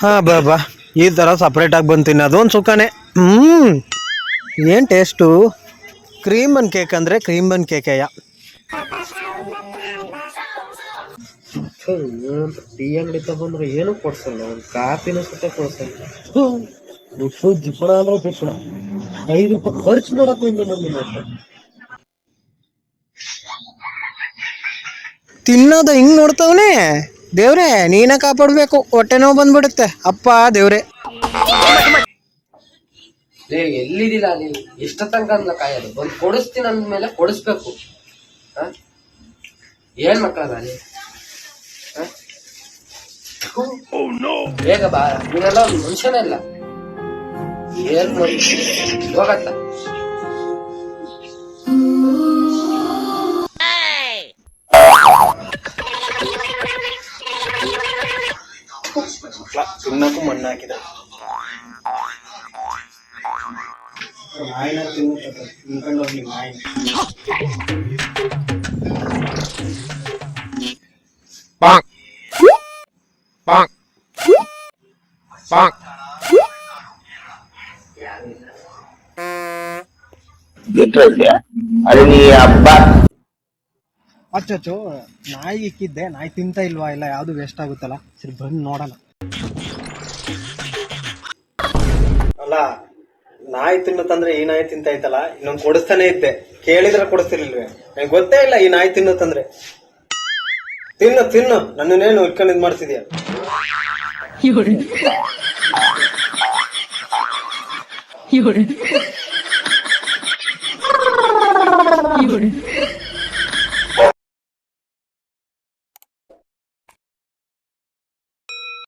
ಹಾ ಬಾ ಬಾ. ಈ ಥರ ಸಪ್ರೇಟಾಗಿ ಆಗಿ ತಿನ್ನೋದು. ಅದೊಂದು ಸುಖನೇ ಹ್ಞೂ ಏನು ಟೇಸ್ಟು ಕ್ರೀಮ್ ಬನ್ ಕೇಕ್ ಅಂದರೆ ಕ್ರೀಮ್ ಬನ್ ಕೇಕೆಯ ಟೀ ಅಂಗಡಿ ತಗೊಂಡ್ರೆ ಏನು ಕೊಡ್ಸಲ್ಲ? ಒಂದು ಕಾಫಿನೂ ಸುತ್ತ ಕೊಡ್ಸಲ್ಲ. ದುಡ್ಡು ಜಿಪಣ ಅಂದ್ರೆ ಜಿಪಣ ಐದು ರೂಪಾಯಿ ಖರ್ಚು ಇಲ್ಲ ನಮ್ಗೆ ಮಾತ್ರ ತಿನ್ನೋದು ಹಿಂಗೆ ನೋಡ್ತವನೇ? ದೇವ್ರೆ, ನೀನ ಕಾಪಾಡ್ಬೇಕು. ಹೊಟ್ಟೆ ನೋವು ಬಂದ್ಬಿಡುತ್ತೆ. ಅಪ್ಪ, ದೇವ್ರೆ. ಲೇ ನೀವು? ಎಷ್ಟ ತನಕ ಅಂದ್ಲ ಕಾಯೋದು ಬಂದು ಕೊಡಿಸ್ತೀನಿ ಅಂದ್ಮೇಲೆ ಕೊಡಿಸ್ಬೇಕು? ಏನ್ ಮಕ್ಕಳ ನೀ ಹ? ಥು. ಬೇಗ ಬಾ. ನೀನೆಲ್ಲ ಒಂದು ಮನುಷ್ಯನೇ ಇಲ್ಲ ಏನ್ ನೋಡಿ ಹೋಗತ್ತ ತಿನ್ನಕ್ಕೂ ಮಣ್ಣು ಹಾಕಿದ ಅಚ್ಚಚ್ಚು ನಾಯಿ ಇಕ್ಕಿದ್ದೆ ನಾಯಿ ತಿಂತಾ ಇಲ್ವಾ ಇಲ್ಲ ಯಾವುದು ವೇಸ್ಟ್ ಆಗುತ್ತಲ್ಲ ಸರಿ ಬಂದು ನೋಡೋಣ ಅಲ್ಲ, ನಾಯಿ ತಿನ್ನುತ್ತಂದ್ರೆ ಈ ನಾಯಿ ತಿಂತ ಐತಲ್ಲ ಇನ್ನೊಂದು ಕೊಡಿಸ್ತಾನೆ ಇದ್ದೆ. ಕೇಳಿದ್ರೆ ಕೊಡಿಸ್ತಿರ್ಲಿಲ್ವೇ? ನನಗೆ ಗೊತ್ತೇ ಇಲ್ಲ ಈ ನಾಯಿ ತಿನ್ನುತ್ತಂದ್ರೆ ತಿನ್ನು ತಿನ್ನು, ನನ್ನನ್ನೇನು ಇಟ್ಕೊಂಡು ಇದು ಮಾಡ್ತಿದ್ಯಾ?